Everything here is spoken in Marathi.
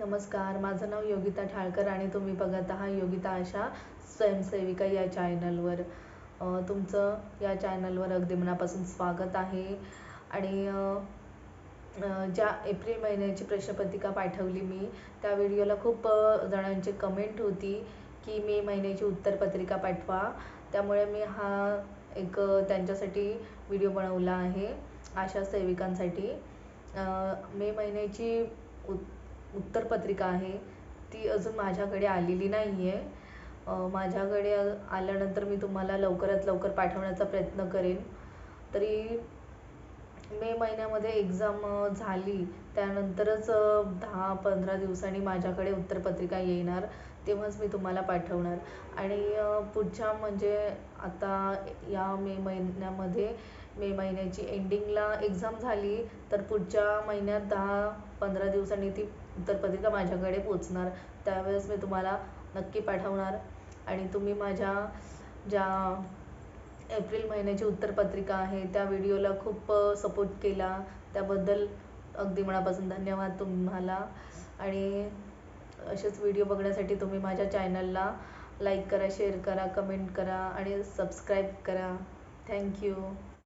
नमस्कार माझं नाव योगिता ठाळकर आणि तुम्ही बघत आहात योगिता आशा स्वयंसेविका या चॅनलवर. तुमचं या चॅनलवर अगदी मनापासून स्वागत आहे. आणि ज्या एप्रिल महिन्याची प्रश्नपत्रिका पाठवली मी त्या व्हिडिओला खूप जणांची कमेंट होती की मे महिन्याची उत्तरपत्रिका पाठवा. त्यामुळे मी हा एक त्यांच्यासाठी व्हिडिओ बनवला आहे आशा सेविकांसाठी. मे महिन्याची उत उत्तरपत्रिका आहे. ती अजून माझ्याकडे आलेली नाही आहे माझ्याकडे आल्यानंतर मी तुम्हाला लवकरात लवकर पाठवण्याचा प्रयत्न करेन. तरी मे महिन्यामध्ये एक्झाम झाली. त्यानंतरच दहा पंधरा दिवसांनी माझ्याकडे उत्तरपत्रिका येणार. तेव्हाच मी तुम्हाला पाठवणार. आणि पुढच्या म्हणजे आता या मे महिन्यामध्ये मे महिन्याची एंडिंगला एक्झाम झाली तर पुढच्या महिन्यात दहा पंधरा दिवसांनी ती उत्तरपत्रिका माझ्याकडे पोचणार त्यावेळेस मी तुम्हाला नक्की पाठवणार. आणि तुम्ही माझ्या ज्या एप्रिल महिन्याची उत्तरपत्रिका आहे त्या व्हिडिओला खूप सपोर्ट केला. त्याबद्दल अगदी मनापासून धन्यवाद तुम्हाला. आणि असेच व्हिडिओ बघण्यासाठी तुम्ही माझ्या चॅनलला लाईक करा शेअर करा कमेंट करा आणि सबस्क्राईब करा. थँक्यू